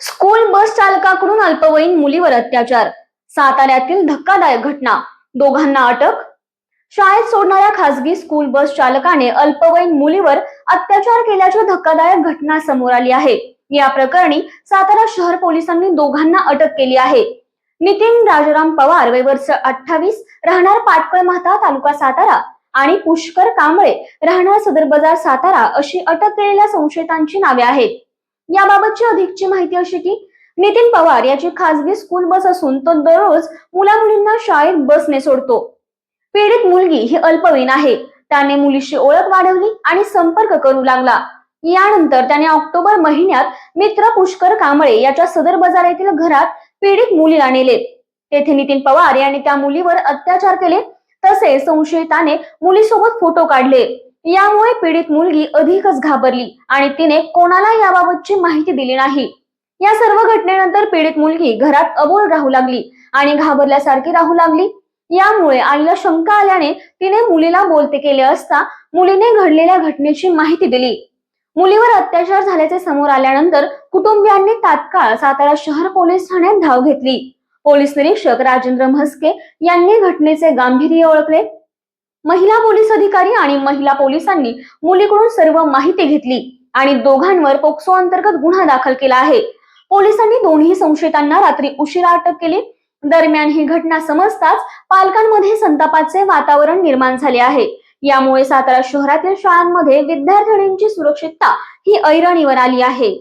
School bus चालकाकडून अल्पवयीन मुलीवर अत्याचार. साताऱ्यातील धक्कादायक घटना. दोघांना अटक. शाळेत सोडणाऱ्या खासगी स्कूल बस चालकाने अल्पवयीन मुलीवर अत्याचार केल्याची धक्कादायक घटना समोर आली आहे. या प्रकरणी सातारा शहर पोलिसांनी दोघांना अटक केली आहे. नितीन राजाराम पवार वय वर्ष अठ्ठावीस राहणार पाटकळ माता तालुका सातारा आणि पुष्कर कांबळे राहणार सदर बाजार सातारा अशी अटक केलेल्या संशयितांची नावे आहेत. याबाबतची अधिकची माहिती अशी की नितीन पवार याची खासगी स्कूल बस असून तो दररोज मुला मुलींना शाळेत बसने सोडतो. पीडित मुलगी ही अल्पवयीन आहे. त्याने मुलीशी ओळख वाढवली आणि संपर्क करू लागला. यानंतर त्याने ऑक्टोबर महिन्यात मित्र पुष्कर कांबळे याच्या सदर बाजार येथील घरात पीडित मुलीला नेले. तेथे नितीन पवार यांनी त्या मुलीवर अत्याचार केले तसेच संशयिताने मुलीसोबत फोटो काढले. यामुळे पीडित मुलगी अधिकच घाबरली आणि तिने कोणाला याबाबतची माहिती दिली नाही. या सर्व घटनेनंतर पीडित मुलगी घरात अबोल राहू लागली आणि घाबरल्यासारखी राहू लागली. यामुळे आईला शंका आल्याने तिने मुलीला बोलते केले असता मुलीने घडलेल्या घटनेची माहिती दिली. मुलीवर अत्याचार झाल्याचे समोर आल्यानंतर कुटुंबियांनी तात्काळ सातारा शहर पोलीस ठाण्यात धाव घेतली. पोलीस निरीक्षक राजेंद्र म्हस्के यांनी घटनेचे गांभीर्य ओळखले. महिला पोलीस अधिकारी आणि महिला पोलिसांनी मुलीकडून सर्व माहिती घेतली आणि दोघांवर पोक्सो अंतर्गत गुन्हा दाखल केला आहे. पोलिसांनी दोन्ही संशयितांना रात्री उशिरा अटक केली. दरम्यान ही घटना समजताच पालकांमध्ये संतापाचे वातावरण निर्माण झाले आहे. यामुळे सातारा शहरातील शाळांमध्ये विद्यार्थिनींची सुरक्षितता ही ऐरणीवर आली आहे.